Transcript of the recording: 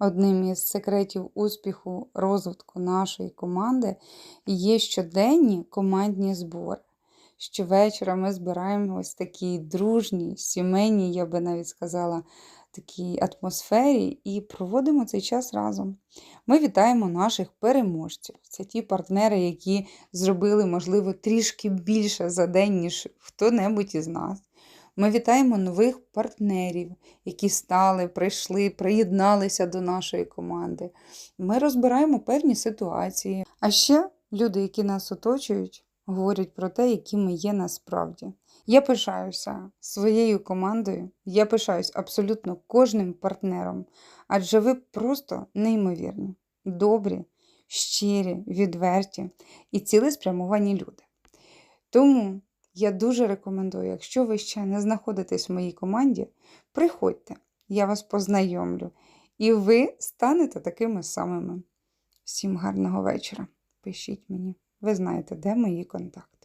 Одним із секретів успіху розвитку нашої команди є щоденні командні збори. Щовечора ми збираємо ось такі дружні, сімейні, я би навіть сказала, такій атмосфері і проводимо цей час разом. Ми вітаємо наших переможців. Це ті партнери, які зробили, можливо, трішки більше за день, ніж хто-небудь із нас. Ми вітаємо нових партнерів, які стали, прийшли, приєдналися до нашої команди. Ми розбираємо певні ситуації. А ще люди, які нас оточують, говорять про те, які ми є насправді. Я пишаюся своєю командою, я пишаюсь абсолютно кожним партнером, адже ви просто неймовірні, добрі, щирі, відверті і цілеспрямовані люди. Тому я дуже рекомендую, якщо ви ще не знаходитесь в моїй команді, приходьте, я вас познайомлю, і ви станете такими самими. Всім гарного вечора. Пишіть мені, ви знаєте, де мої контакти.